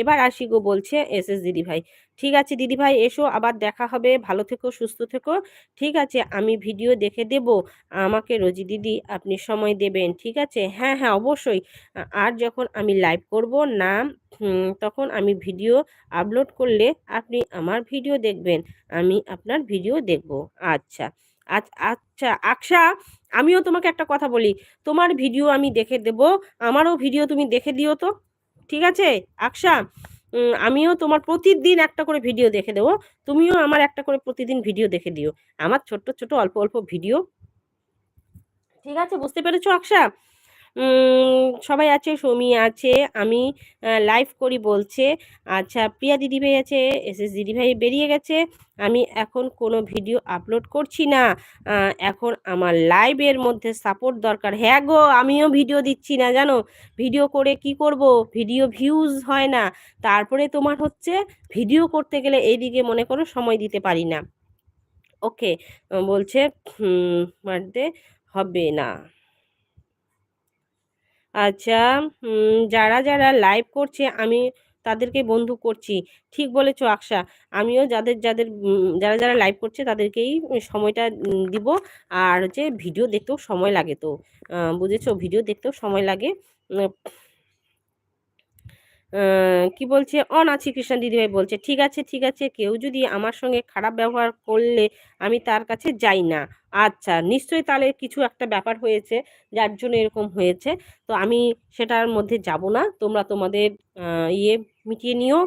এবার আসি গো বলছে এস এস দিদি ভাই। ঠিক আছে দিদি ভাই, এসো, আবার দেখা হবে। ভালো থেকো, সুস্থ থেকো। ঠিক আছে, আমি ভিডিও দেখে দেব। আমাকে রোজি দিদি আপনি সময় দেবেন, ঠিক আছে? হ্যাঁ হ্যাঁ অবশ্যই। আর যখন আমি লাইভ করব না তখন আমি ভিডিও আপলোড করলে আপনি আমার ভিডিও দেখবেন। আমি আপনার ভিডিও দেখব। আচ্ছা আচ্ছা আকশা, আমিও তোমাকে একটা কথা বলি। তোমার ভিডিও আমি দেখে দেব। আমারও ভিডিও তুমি দেখে দিও তো। ঠিক আছে? আকশা আমিও তোমার প্রতিদিন একটা করে ভিডিও দেখে দেবো। তুমিও আমার একটা করে প্রতিদিন ভিডিও দেখে দিও। আমার ছোট্ট ছোট অল্প অল্প ভিডিও ঠিক আছে? বুঝতে পেরেছ আকশা সবাই আছে, সৌমি আছে, আমি লাইভ করি বলছে। আচ্ছা প্রিয়া দিদিভাই আছে, এস এস দিদিভাই বেরিয়ে গেছে। আমি এখন কোনো ভিডিও আপলোড করছি না। এখন আমার লাইভের মধ্যে সাপোর্ট দরকার। হ্যাঁ গো, আমিও ভিডিও দিচ্ছি না, জানো? ভিডিও করে কি করব? ভিডিও ভিউজ হয় না। তারপরে তোমার হচ্ছে ভিডিও করতে গেলে এইদিকে মনে করো সময় দিতে পারি না। ওকে বলছে মারতে হবে না। আচ্ছা যারা যারা লাইভ করছে আমি তাদেরকে বন্ধু করছি। ঠিক বলেছ আকশা আমিও যাদের যাদের যারা যারা লাইভ করছে তাদেরকেই সময়টা দিব। আর হচ্ছে ভিডিও দেখতেও সময় লাগে তো। বুঝেছ? ভিডিও দেখতেও সময় লাগে। কি বলছে? অন আছি কৃষ্ণ দিদিভাই বলছে, ঠিক আছে ঠিক আছে, কেউ যদি আমার সঙ্গে খারাপ ব্যবহার করলে আমি তার কাছে যাই না। আচ্ছা নিশ্চয়ই তাহলে কিছু একটা ব্যাপার হয়েছে, যার জন্য এরকম হয়েছে। তো আমি সেটার মধ্যে যাব না, তোমরা তোমাদের ইয়ে মিটিয়ে নিও।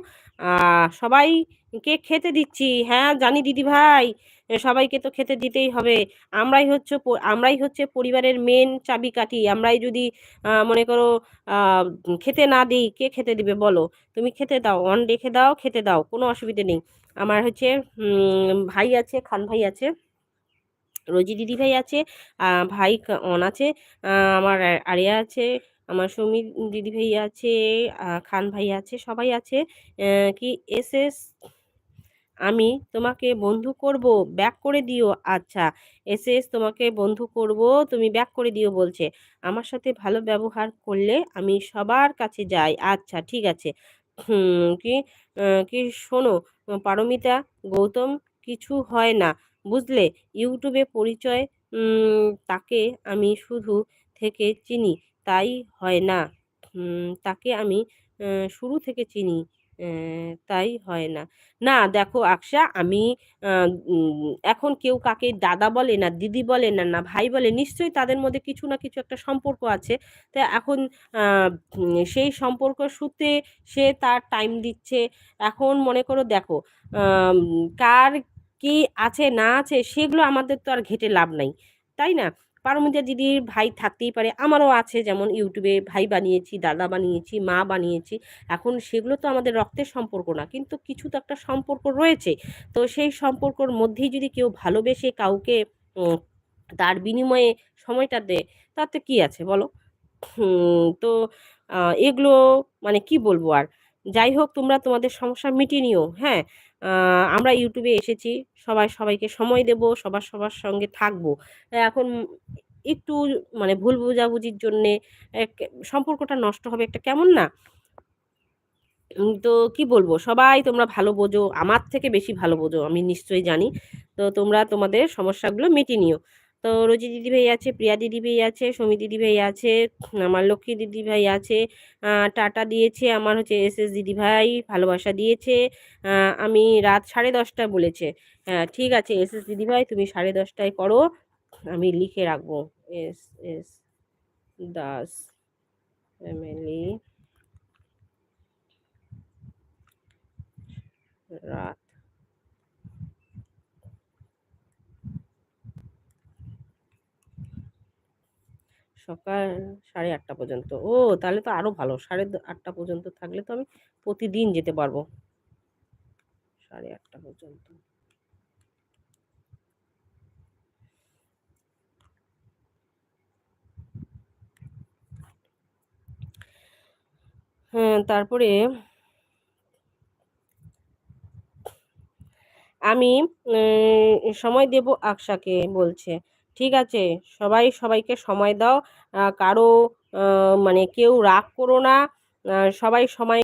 সবাইকে খেতে দিচ্ছি? হ্যাঁ জানি দিদি ভাই সবাইকে তো খেতে দিতেই হবে। আমরাই হচ্ছে আমরাই হচ্ছে পরিবারের মেন চাবিকাঠি। আমরাই যদি মনে করো খেতে না দিই, কে খেতে দিবে বলো? তুমি খেতে দাও, অন রেখে দাও, খেতে দাও, কোনো অসুবিধে নেই। আমার হচ্ছে ভাই আছে, খান ভাই আছে, রোজি দিদি ভাই আছে ভাই অন আছে আমার আরিয়া আছে, আমার সমীর দিদি ভাই আছে খান ভাই আছে, সবাই আছে কি, এস এস আমি তোমাকে বন্ধু করব ব্যাক করে দিও। আচ্ছা এস এস তোমাকে বন্ধু করব, তুমি ব্যাক করে দিও বলছে। আমার সাথে ভালো ব্যবহার করলে আমি সবার কাছে যাই। আচ্ছা ঠিক আছে। কি কি শোনো, পারমিতা, গৌতম, কিছু হয় না, বুঝলে? ইউটিউবে পরিচয় তাকে আমি শুধু থেকে চিনি, তাই হয় না। তাকে আমি শুরু থেকে চিনি। তাই হয় না। না, দেখো আকশা আমি এখন কেউ কাকে দাদা বলে না দিদি বলে না না ভাই বলে, নিশ্চয়ই তাদের মধ্যে কিছু না কিছু একটা সম্পর্ক আছে। তো এখন সেই সম্পর্ক সূত্রে সে তার টাইম দিচ্ছে। এখন মনে করো দেখো কার কি আছে না আছে সেগুলো আমাদের তো আর ঘেটে লাভ নাই, তাই না? পারমিতা দিদির ভাই থাকতেই পারে। আমারও আছে, যেমন ইউটিউবে ভাই বানিয়েছি, দাদা বানিয়েছি, মা বানিয়েছি। এখন সেগুলো তো আমাদের রক্তের সম্পর্ক না, কিন্তু কিছু তো একটা সম্পর্ক রয়েছে। তো সেই সম্পর্কর মধ্যেই যদি কেউ ভালোবেসে কাউকে তার বিনিময়ে সময়টা দেয়, তাতে কি আছে বলো? তো এগুলো মানে কি বলব আর? যাই হোক, তোমরা তোমাদের সমস্যা মিটিয়ে নিও হ্যাঁ? আমরা ইউটিউবে এসেছি, সবাই সবাইকে সময় দেব, সবার সবার সঙ্গে থাকব। এখন একটু মানে ভুল বোঝাবুঝির জন্যে সম্পর্কটা নষ্ট হবে একটা কেমন না? তো কি বলব? সবাই তোমরা ভালো বোঝো, আমার থেকে বেশি ভালো বোঝো, আমি নিশ্চয়ই জানি। তো তোমরা তোমাদের সমস্যাগুলো মিটিয়ে নিও। তো রোজি দিদিভাই আছে, প্রিয়া দিদিভাই আছে, সমি দিদিভাই আছে, আমার লক্ষ্মী দিদিভাই আছে টাটা দিয়েছে, আমার হচ্ছে এস এস দিদিভাই ভালোবাসা দিয়েছে আমি রাত সাড়ে দশটা বলেছে হ্যাঁ ঠিক আছে এস এস দিদিভাই তুমি সাড়ে দশটায় করো, আমি লিখে রাখব, এস এস দাস ফ্যামিলি রাত সকাল সাড়ে আটটা পর্যন্ত। ও, তাহলে তো আরও ভালো। সাড়ে আটটা পর্যন্ত থাকলে তো আমি প্রতিদিন যেতে পারব। সাড়ে আটটা পর্যন্ত। হ্যাঁ তারপরে আমি সময় দেব আকশাকে বলছে। ঠিক আছে সবাই সবাইকে সময় দাও। কারও মানে কেউ রাগ করো না। সবাই সময়